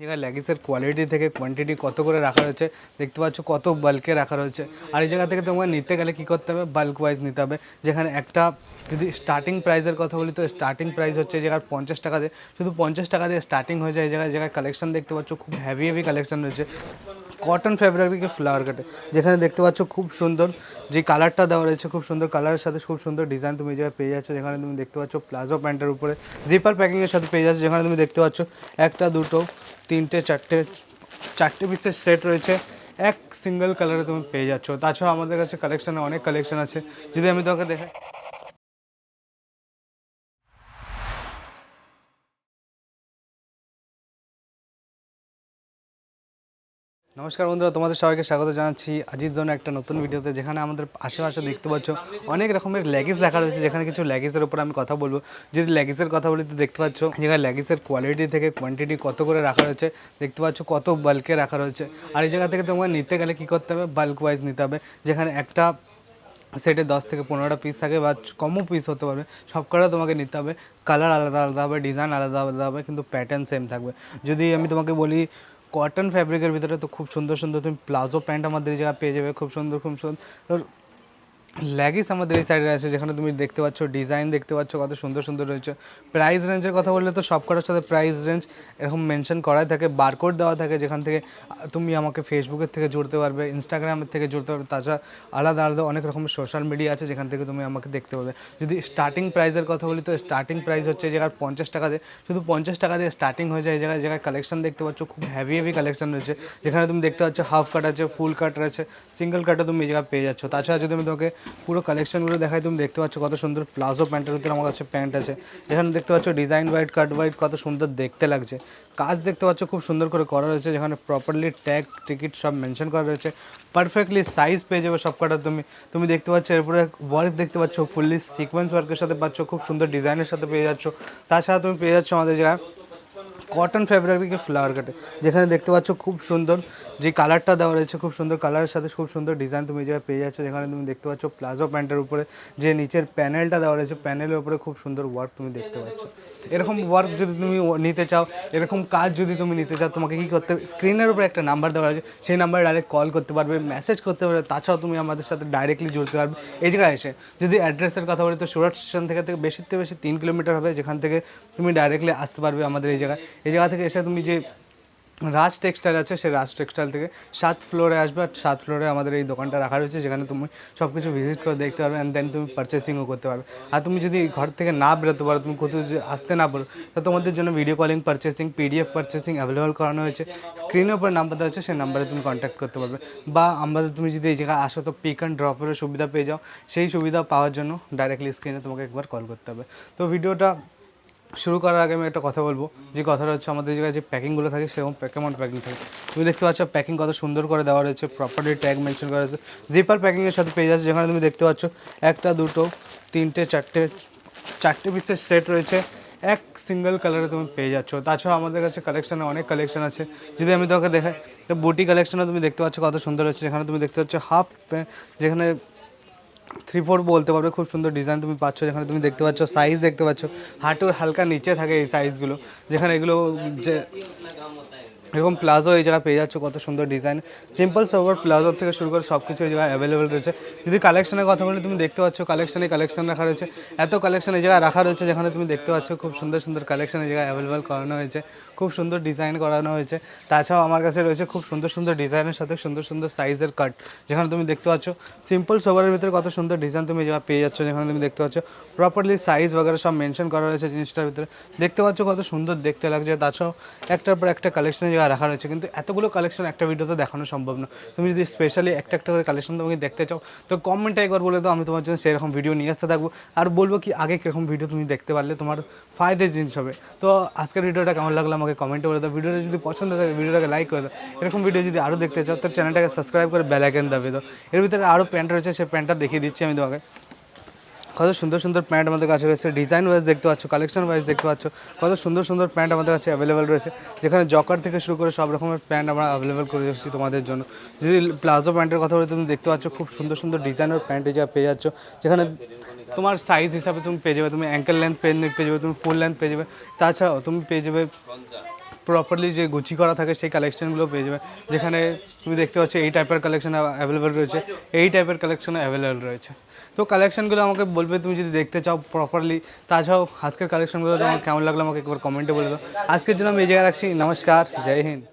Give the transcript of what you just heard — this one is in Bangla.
জায়গায় লেগিসের কোয়ালিটি থেকে কোয়ান্টিটি কত করে রাখা রয়েছে, দেখতে পাচ্ছ কত বাল্কে রাখা রয়েছে। আর এই জায়গা থেকে তোমাকে নিতে গেলে কী করতে হবে? বাল্ক ওয়াইজ নিতে হবে। যেখানে একটা যদি স্টার্টিং প্রাইসের কথা বলি, তো স্টার্টিং প্রাইস হচ্ছে এই জায়গায় পঞ্চাশ টাকা দিয়ে। শুধু পঞ্চাশ টাকা দিয়ে স্টার্টিং হয়ে যায় এই জায়গায়। জায়গায় কালেকশন দেখতে পাচ্ছ, খুব হেভি হেভি কালেকশন রয়েছে। কটন ফ্যাব্রিকের ফ্লাওয়ার কাটে যেখানে দেখতে পাচ্ছ খুব সুন্দর যে কালারটা দেওয়া রয়েছে, খুব সুন্দর কালারের সাথে খুব সুন্দর ডিজাইন তুমি জায়গায় পেয়ে যাচ্ছ। যেখানে তুমি দেখতে পাচ্ছ প্লাজো প্যান্টের উপরে জিপার প্যাকিংয়ের সাথে পেয়ে যাচ্ছ। যেখানে তুমি দেখতে পাচ্ছ একটা দুটো তিনটে, চারটে চারটে পিসের সেট রয়েছে। এক সিঙ্গেল কালারে তুমি পেয়ে যাচ্ছ। তাছাড়াও আমাদের কাছে কালেকশানে অনেক কালেকশান আছে। যদি আমি তোমাকে দেখাই নমস্কার বন্ধুরা, তোমাদের সবাইকে স্বাগত জানাচ্ছি আজির জন্য একটা নতুন ভিডিওতে, যেখানে আমাদের আশেপাশে দেখতে পাচ্ছ অনেক রকমের লেগিস দেখা রয়েছে যেখানে কিছু লেগিসের উপর আমি কথা বলব। যদি লেগিসের কথা বলি, তো দেখতে পাচ্ছ যেখানে লেগিসের কোয়ালিটি থেকে কোয়ান্টিটি কত করে রাখা রয়েছে, দেখতে পাচ্ছ কত বাল্কে রাখা রয়েছে। আর এই জায়গা থেকে তোমাকে নিতে গেলে কী করতে হবে? বাল্ক ওয়াইজ নিতে হবে। যেখানে একটা সেটে দশ থেকে পনেরোটা পিস থাকে বা কমও পিস হতে পারবে সব কটা তোমাকে নিতে হবে। কালার আলাদা আলাদা হবে ডিজাইন আলাদা আলাদা হবে, কিন্তু প্যাটার্ন সেম থাকবে। যদি আমি তোমাকে বলি কটন ফ্যাব্রিকের ভিতরে তো খুব সুন্দর সুন্দর তুমি প্লাজো প্যান্ট আমাদের জায়গায় পেয়ে যাবে, খুব সুন্দর খুব সুন্দর। ল্যাগিস আমাদের এই সাইডে আছে, যেখানে তুমি দেখতে পাচ্ছ ডিজাইন দেখতে পাচ্ছ, কত সুন্দর সুন্দর রয়েছে। প্রাইস রেঞ্জের কথা বললে তো সব কটার সাথে প্রাইস রেঞ্জ এরকম মেনশন করাই থাকে বারকোড দেওয়া থাকে, যেখান থেকে তুমি আমাকে ফেসবুকের থেকে জুড়তে পারবে ইনস্টাগ্রামের থেকে জুড়তে পারবে, তাছাড়া আলাদা আলাদা অনেক রকমের সোশ্যাল মিডিয়া আছে, যেখান থেকে তুমি আমাকে দেখতে পাবে। যদি স্টার্টিং প্রাইসের কথা বলি, তো স্টার্টিং প্রাইস হচ্ছে এই জায়গায় পঞ্চাশ টাকা দিয়ে, শুধু পঞ্চাশ টাকা দিয়ে স্টার্টিং হয়ে যায়, এই জায়গায় জায়গায় কালেকশন দেখতে পাচ্ছ, খুব হেভি হেভি কালেকশন রয়েছে। যেখানে তুমি দেখতে পাচ্ছ হাফ কাট আছে ফুল কাট আছে সিঙ্গেল কাটও তুমি এই জায়গায় পেয়ে যাচ্ছ। তাছাড়া যদি আমি তোমাকে পুরো কালেকশনগুলো দেখাই, তুমি দেখতে পাচ্ছ কত সুন্দর প্লাজো প্যান্টের ভিতরে আমার কাছে প্যান্ট আছে। যেখানে দেখতে পাচ্ছ ডিজাইন হোয়াইট কাট হোয়াইট কত সুন্দর দেখতে লাগছে। কাজ দেখতে পাচ্ছ খুব সুন্দর করে করা রয়েছে যেখানে প্রপারলি ট্যাগ টিকিট সব মেনশন করা রয়েছে। পারফেক্টলি সাইজ পেয়ে যাবে সব কটা তুমি। তুমি দেখতে পাচ্ছ এরপরে ওয়ার্ক দেখতে পাচ্ছ ফুললি সিকোয়েন্স ওয়ার্কের সাথে পাচ্ছ, খুব সুন্দর ডিজাইনের সাথে পেয়ে যাচ্ছ। তাছাড়া তুমি পেয়ে যাচ্ছ আমাদের জায়গায় কটন ফ্যাব্রিকের ফ্লাওয়ার কাটে। যেখানে দেখতে পাচ্ছ খুব সুন্দর যে কালারটা দেওয়া রয়েছে, খুব সুন্দর কালারের সাথে খুব সুন্দর ডিজাইন তুমি জায়গায় পেয়ে যাচ্ছ, যেখানে তুমি দেখতে পাচ্ছ প্লাজো প্যান্টের উপরে যে নিচের প্যানেলটা দেওয়া রয়েছে প্যানেলের উপরে খুব সুন্দর ওয়ার্ক তুমি দেখতে পাচ্ছ। এরকম ওয়ার্ক যদি তুমি নিতে চাও, এরকম কাজ যদি তুমি নিতে চাও, তোমাকে কী করতে স্ক্রিনের উপরে একটা নাম্বার দেওয়া আছে সেই নাম্বারে ডাইরেক্ট কল করতে পারবে মেসেজ করতে পারবে, তাছাড়াও তুমি আমাদের সাথে ডাইরেক্টলি জুড়তে পারবে। এই জায়গায় এসে যদি অ্যাড্রেসের কথা বলি, তো সুরাট স্টেশন থেকে থেকে বেশি থেকে বেশি তিন কিলোমিটার হবে, যেখান থেকে তুমি ডাইরেক্টলি আসতে পারবে আমাদের এই জায়গায়। এই জায়গা থেকে এসে তুমি যে রাজ টেক্সটাইল আছে, সেই রাজ টেক্সটাইল থেকে সাত ফ্লোরে আসবে আর সাত ফ্লোরে আমাদের এই দোকানটা রাখা রয়েছে, যেখানে তুমি সব কিছু ভিজিট করে দেখতে পারবে অ্যান্ড দেন তুমি পারচেসিংও করতে পারবে। আর তুমি যদি ঘর থেকে না বেরোতে পারো, তুমি কোথাও যদি আসতে না পারো, তো তোমাদের জন্য video calling purchasing PDF purchasing available করানো হয়েছে। স্ক্রিনের উপর নাম্বার দেওয়া আছে, সেই নাম্বারে তুমি কন্ট্যাক্ট করতে পারবে। বা আমাদের তুমি যদি এই জায়গায় আসো, তো পিক অ্যান্ড ড্রপেরও সুবিধা পেয়ে যাও। সেই সুবিধা পাওয়ার জন্য ডাইরেক্টলি স্ক্রিনে তোমাকে একবার কল করতে হবে। তো ভিডিওটা শুরু করার আগে আমি একটা কথা বলব। যে কথাটা হচ্ছে আমাদের জায়গায় যে প্যাকিংগুলো থাকে সেরকম কেমন প্যাকিং থাকে। তুমি দেখতে পাচ্ছ প্যাকিং কত সুন্দর করে দেওয়া রয়েছে প্রপারলি ট্যাগ মেনশন করা আছে জিপার প্যাকিংয়ের সাথে পেয়ে যাচ্ছে যেখানে তুমি দেখতে পাচ্ছ একটা, দুটো, তিনটে, চারটে চারটে পিসের সেট রয়েছে। এক সিঙ্গেল কালারে তুমি পেয়ে যাচ্ছ। তাছাড়াও আমাদের কাছে কালেকশানে অনেক কালেকশান আছে। যদি আমি তোমাকে দেখাই, তো বুটি কালেকশনও তুমি দেখতে পাচ্ছ কত সুন্দর হচ্ছে যেখানে তুমি দেখতে পাচ্ছ হাফ যেখানে থ্রি ফোর বলতে পারবে, খুব সুন্দর ডিজাইন তুমি পাচ্ছ, যেখানে তুমি দেখতে পাচ্ছ সাইজ দেখতে পাচ্ছ, হাঁটুর হালকা নিচে থাকে এই সাইজগুলো যেখানে এগুলো যে এরকম প্লাজো এই জায়গায় পেয়ে যাচ্ছ, কত সুন্দর ডিজাইন সিম্পল সোভার প্লাজো থেকে শুরু করে সব কিছু এই জায়গায় অ্যাভেলেবেল রয়েছে। যদি কালেকশনের কথা বলি, তুমি দেখতে পাচ্ছ কালেকশনে কালেকশন রাখা রয়েছে। এত কালেকশন এই জায়গায় রাখা রয়েছে যেখানে তুমি দেখতে পাচ্ছ খুব সুন্দর সুন্দর কালেকশন এই জায়গায় অ্যাভেলেবেল করানো হয়েছে। খুব সুন্দর ডিজাইন করানো হয়েছে। তাছাড়াও আমার কাছে রয়েছে খুব সুন্দর সুন্দর ডিজাইনের সাথে সুন্দর সুন্দর সাইজের কাট যেখানে তুমি দেখতে পাচ্ছ সিম্পল সোভারের ভিতরে কত সুন্দর ডিজাইন তুমি জায়গায় পেয়ে যাচ্ছ, যেখানে তুমি দেখতে পাচ্ছ প্রপারলি সাইজ বগেরা সব মেনশন করা রয়েছে জিনিসটার ভিতরে। দেখতে পাচ্ছ কত সুন্দর দেখতে লাগছে। তাছাড়াও একটার পর একটা কালেকশনের জায়গায় রাখা রয়েছে। কিন্তু এতগুলো কালেকশন একটা ভিডিওতে দেখানো সম্ভব না। তুমি যদি স্পেশালি একটা একটা করে কালেকশন তোমাকে দেখতে চাও, তো কমেন্টে একবার বলে দাও, আমি তোমার জন্য সেরকম ভিডিও নিয়ে আসতে থাকব। আর বলব কি, আগে কীরকম ভিডিও তুমি দেখতে পারলে তোমার ফায়দের জিনিস হবে। তো আজকের ভিডিওটা কেমন লাগল আমাকে কমেন্টে বলে দাও। ভিডিওটা যদি পছন্দ থাকে ভিডিওটাকে লাইক করে দাও। এরকম ভিডিও যদি আরও দেখতে চাও, তো চ্যানেলটাকে সাবস্ক্রাইব করে বেল আইকন দাবি দাও। এর ভিতরে আরও প্যান্ট রয়েছে, সেই প্যান্টটা দেখিয়ে দিচ্ছি আমি তোমাকে। কত সুন্দর সুন্দর প্যান্ট আমাদের কাছে রয়েছে। ডিজাইন ওয়াইজ দেখতে পাচ্ছ কালেকশন ওয়াইজ দেখতে পাচ্ছ, কত সুন্দর সুন্দর প্যান্ট আমাদের কাছে অ্যাভেলেবেল রয়েছে। যেখানে জকার থেকে শুরু করে সব রকমের প্যান্ট আমরা অ্যাভেলেবেল করে এসেছি তোমাদের জন্য। যদি প্লাজো প্যান্টের কথা বলে, তুমি দেখতে পাচ্ছ, খুব সুন্দর সুন্দর ডিজাইনের প্যান্ট যা পেয়ে যাচ্ছ। যেখানে তোমার সাইজ হিসাবে তুমি পেয়ে যাবে, তুমি অ্যাঙ্কেল লেন্থ পেয়ে যাবে, তুমি ফুল লেন্থ পেয়ে যাবে। তাছাড়াও তুমি পেয়ে যাবে প্রপারলি যে গুচি করা থাকে সেই কালেকশনগুলো পেয়ে যাবে যেখানে তুমি দেখতে পাচ্ছ এই টাইপের কালেকশন অ্যাভেলেবেল রয়েছে, এই টাইপের কালেকশন অ্যাভেলেবেল রয়েছে। তো কালেকশনগুলো আমাকে বলবে, তুমি যদি দেখতে চাও প্রপারলি তাছাড়াও আজকের কালেকশনগুলো তোমার কেমন লাগল আমাকে একবার কমেন্টে বলে দাও। আজকের জন্য আমি এই জায়গায় রাখছি, নমস্কার, জয় হিন্দ।